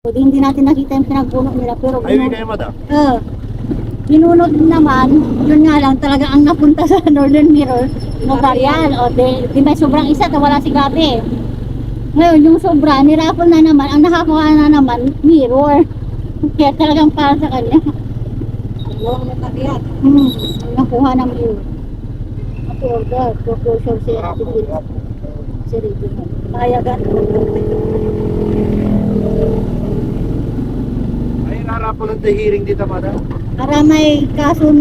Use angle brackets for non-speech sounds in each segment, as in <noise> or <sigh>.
So, di- hindi natin nakita yung pinagbunot nila. Pero Highway binu- kayo, madam? Oo. binunot naman, yun nga lang talaga ang napunta <laughs> sa Northern Mirror, Notarial. O, di, di may sobrang isa, wala si Gabi. Ngayon, yung sobra, niraffle na naman, ang nakakuha na naman, mirror. <laughs> Kaya talagang para sa kanya. Yung notariat. Hmm, nakuha ng mirror. Ako order, proposal si si Regional. Payagan. Ay, narapol ang the hearing dito, madam. Para may kaso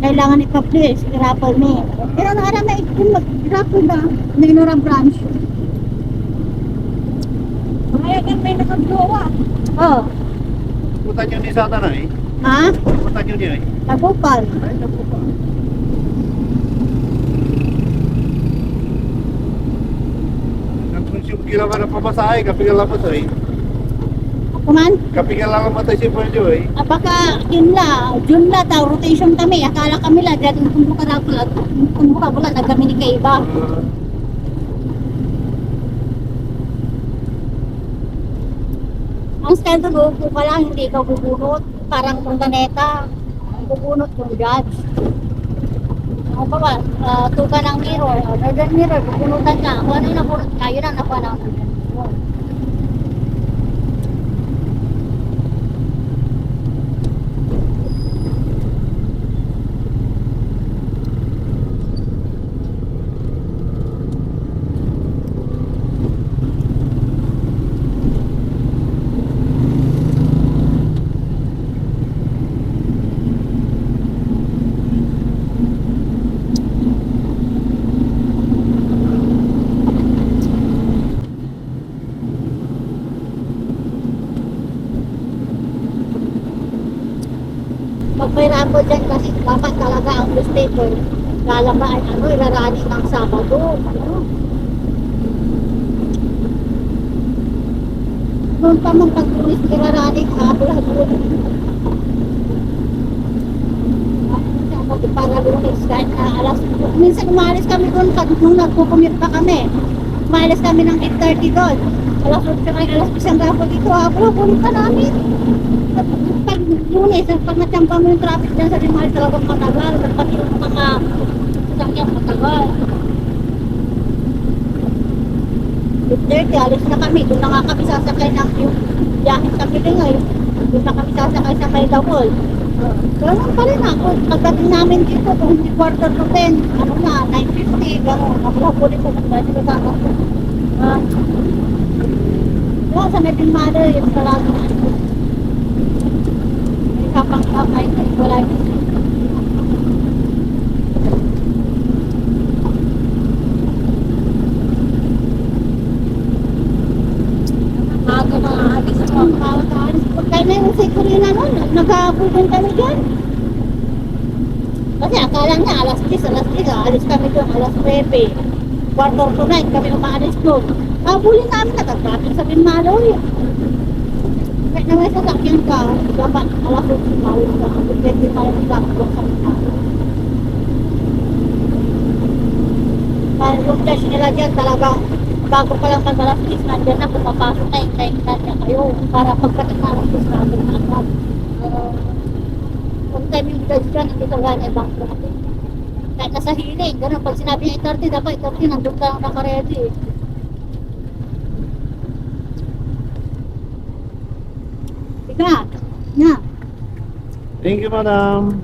kailangan ipa-place, i-raffle ni. Pero nara may ba, may Nora branch. Mayagan may nakagawa. Oh, Putan nyo ni Satan ay. ha? Putan nyo niya ay. Nagupal. Ay, naku pa. Nag-consume kila ka ng pamasahe, kapigal lang matay. Ako man, Kapigal lang matay si Pwede ay. ah, yun la, June la, ta, rotation kami. Akala kami la, dahil kung buka na pala, kung buka wala, nagkami ni kaiba. Ang style uupo ka lang, hindi ka bubunot. Parang montaneta. Ang bubunot yung judge. Ako pa ba, uh, tuka ng mirror, uh, northern mirror, bubunutan ka. Kung ano yung nabunot ka, yun ang nakuha ng mirror. Rabo dyan kasi dapat talaga ang newspaper lalaba ay ano, ilarani ng Sabado. Ano? Noon pa mong pag-tulis, ilarani ka, hapon-hapon. para lunes kahit na alas minsan umalis kami doon nung nagpukumute pa kami umalis kami ng 8.30 doon alas 8 kaya alas 10 ang gapo dito ako pulit pa namin pag lunes pag natsampa mo yung traffic dyan sa Rimar talagang matagal pati yung mga sasakyan matagal 8.30 alis na kami doon na nga kami sasakay ng yung biyahe kami din ngayon doon na kami sasakay sa Maydawol Ganun pa rin ako. Pagdating namin dito, kung hindi quarter to 10, ano na, 9.50, gano'n. Ako lang po dito, nagbashi ko sa ako. Ah. Diba, sa Medin Mother, yung talaga na. May kapang kapay, wala yung na yung nun, nag-aabol din kami dyan. Kasi akala niya alas 10, alas 10, alis kami doon, alas 9. Quarter to 9 kami umaalis doon. Abulin namin, nagagapin sa Binmaloy. Kahit na may sasakyan ka, dapat alas 10 mawin ka. Depende pa rin sa Binmaloy. Kaya yung test nila dyan talaga, bago pa lang mag-alas 10, nandyan na, pumapasok na, hintayin na niya kayo para pagdating na alas 10 natin na agad. Uh, kung time yung judge ka, nandito ka na ibang natin. Kahit nasa hearing, gano'n, pag sinabi niya 30, dapat 30, nandun ka naka-ready. eh. Ika, na. Thank you, madam.